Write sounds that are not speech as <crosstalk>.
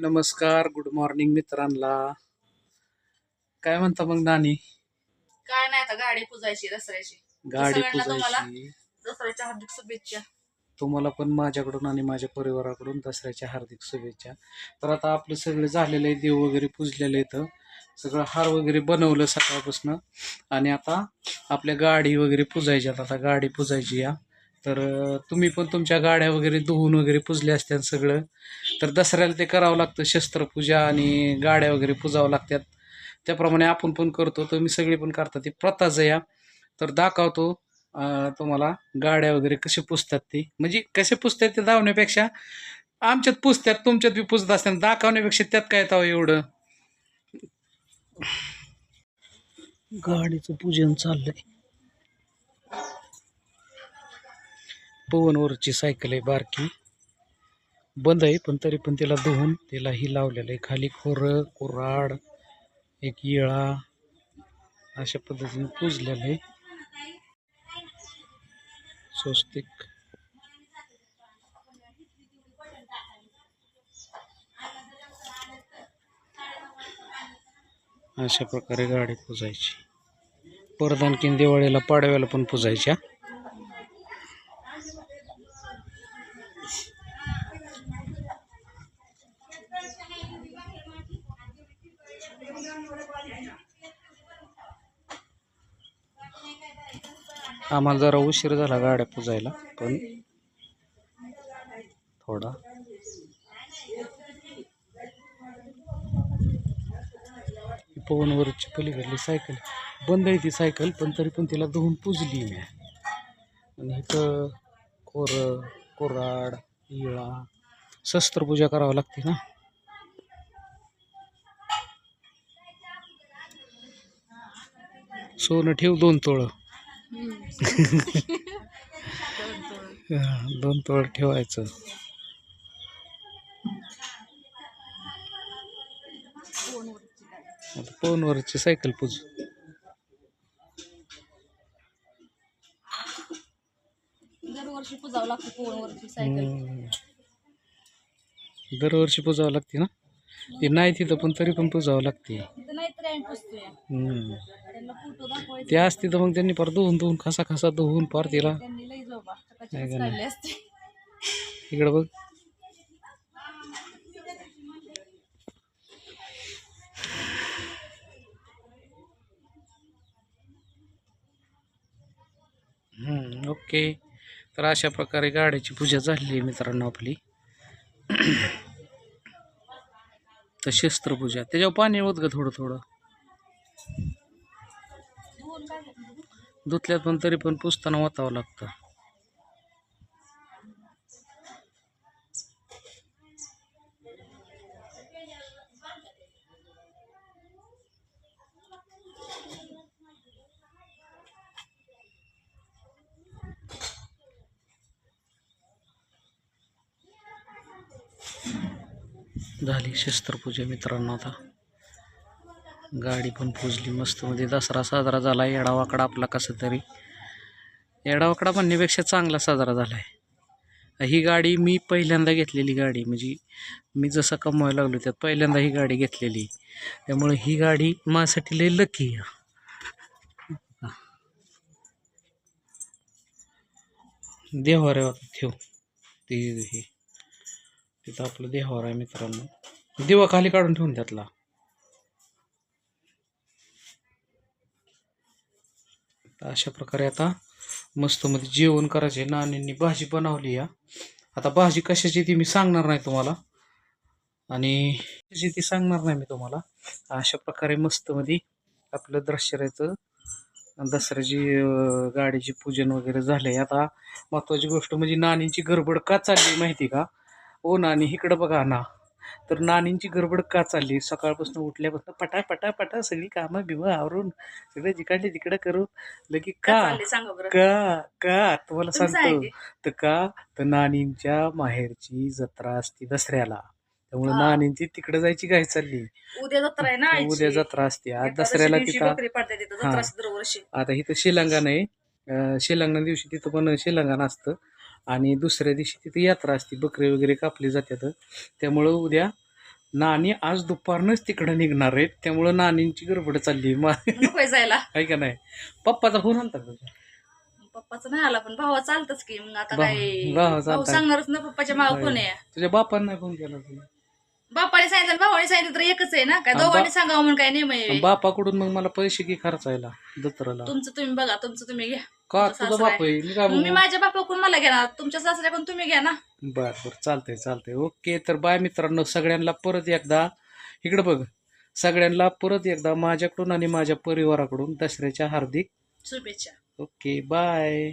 नमस्कार good morning मित्रांना. काय म्हणता मग नानी? काय नाही आता गाडी पुजायची दसऱ्याची. गाडी सगळ्यांना तुम्हाला पुजायची दसऱ्याच्या हार्दिक शुभेच्छा. तुम्हाला पण माझ्याकडून आणि माझ्या परिवाराकडून दसऱ्याच्या हार्दिक शुभेच्छा. तर आता आपलं सगळं झालेलं आहे देव वगैरे पुजलेलं इथं सगळं हार वगैरे बनवलं सकाळपासून. आणि आता आपल्या गाडी वगैरे पुजायच्यात आता गाडी पुजायची या. तर तुम्ही पण तुमच्या गाड्या वगैरे धुवून वगैरे पुजल्या असत्या सगळं. तर दसऱ्याला ते करावं लागतं शस्त्रपूजा आणि गाड्या वगैरे पुजावं लागतात त्याप्रमाणे आपण पण करतो तुम्ही सगळी पण करता. ती प्रथाच या तर दाखवतो तुम्हाला गाड्या वगैरे कसे पुजतात ते. म्हणजे कसे पुजतात ते धावण्यापेक्षा आमच्यात पुजतात तुमच्यात बी पुजत असतात. दाखवण्यापेक्षा त्यात काय येतं एवढं? गाडीचं पूजन चाललंय. पवनवरची सायकल आहे बारकी. बंद आहे पण तरी पण तिला धुवून तिला ही लावलेलं आहे. खाली खोरं कुऱ्हाड एक येळा अशा पद्धतीने पुजलेलं आहे. स्वस्तिक. अशा प्रकारे गाडी पुजायची. परदानकीन दिवाळीला पाडव्याला पण पुजायच्या. आम्हाला जरा उशीर झाला गाड्या पुजायला पण थोडा. ही पवनवरची पलीकडली सायकल. बंद आहे ती सायकल पण तरी पण तिला धुवून पुजली मी. आणि इथं कोर कोराड इळा शस्त्रपूजा करावं लागते ना. सोनं ठेव दोन तोळं. <laughs> दोन तोळ ठेवायचं. आता पवनवरची सायकल पूज. दरवर्षी पुजावं लागतं सायकल. दरवर्षी पुजावं लागते ना? ते नाही तिथं पण तरी पण पुजावं लागते. हम्म. ते असते तर मग त्यांनी पार धुवून धुवून खसा खसा धुवून पार तिला. नाही का नाही? इकडं बघ. हम्म, ओके. तर अशा प्रकारे गाड्याची पूजा झाली आहे मित्रांनो आपली. तर शस्त्रपूजा. त्याच्यावर पाणी होत ग थोडं थोडं? धुतल्यात पण तरी पण पुसताना वाचावं लागतं. झाली शस्त्रपूजा मित्रांनो आता. गाडी पण पुजली मस्तमध्ये दसरा साजरा झाला येडावाकडा आपला कसं तरी. येडावाकडा म्हणण्यापेक्षा चांगला साजरा झाला आहे ही गाडी मी पहिल्यांदा घेतलेली गाडी म्हणजे मी जसं कमवायला लागलो त्यात पहिल्यांदा ही गाडी घेतलेली. त्यामुळे ही गाडी माझ्यासाठी लई लकी आहे. देवार ठेव. ते हे. तिथं आपलं देहावर आहे मित्रांनो. दिवा खाली काढून ठेवून त्यातला. अशा प्रकारे आता मस्त मध्ये जेवण करायचे नानींनी भाजी बनवली या. आता भाजी कशाची ती मी सांगणार नाही तुम्हाला. आणि कशाची ती सांगणार नाही मी तुम्हाला. अशा प्रकारे मस्त मध्ये आपलं दशऱ्याचं दसऱ्याची गाडीची पूजन वगैरे झालंय. आता महत्वाची गोष्ट म्हणजे नानींची गडबड का चालली माहिती का? ओ नानी इकडं बघा ना. तर नानींची गडबड का चालली? सकाळपासून उठल्यापासून पटा पटा पटा सगळी कामं बिमं आवरून सगळं जिकडे तिकडं करून लगे का का का तुम्हाला तुम्ही सांगतो. तर का? तर नानींच्या माहेरची जत्रा असते दसऱ्याला. त्यामुळे हा. नानींची तिकडे जायची काय चालली. उद्या जत्रा आहे ना. उद्या जत्रा असते. आज दसऱ्याला तिथं हा. आता इथं शिलांगण आहे शिलांगण दिवशी तिथं पण शिलांगण असतं. आणि दुसऱ्या दिवशी तिथं यात्रा असते. बकरी वगैरे कापली जातात. त्यामुळं उद्या नानी आज दुपारनंच तिकडं निघणार आहेत. त्यामुळं नानींची गडबड चालली मा नको जायला. आहे का नाही? पप्पाचा फोन आणता का तुझा? पप्पाचं नाही आला पण भावा चालतच की. मग आता भाव- काय? भाव भाऊ चालतंय. सांगणारच ना पप्पाच्या माग कोण आहे. तुझ्या बापांना नाही फोन केला तुला बापाने सांगितलं भावाने सांगितलं तर एकच आहे ना? काय आणि दोघांनी बा- सांगावं म्हणून काय नेम आहे? बापाकडून मग मला पैसे की खर्चायला दत्राला तुमचं तुम्ही बघा तुमचं तुम्ही घ्या. का? तुमचा तुझा सासरा बाप आहे मी काय मग मी बघू माझ्या बापाकडून मला घेणार तुमच्या सासऱ्याकडून तुम्ही घ्या ना. बर बर चालतंय चालतंय. ओके तर बाय मित्रांनो सगळ्यांना परत एकदा इकडे बघ सगळ्यांना परत एकदा माझ्याकडून आणि माझ्या परिवाराकडून दसऱ्याच्या हार्दिक शुभेच्छा. Okay bye.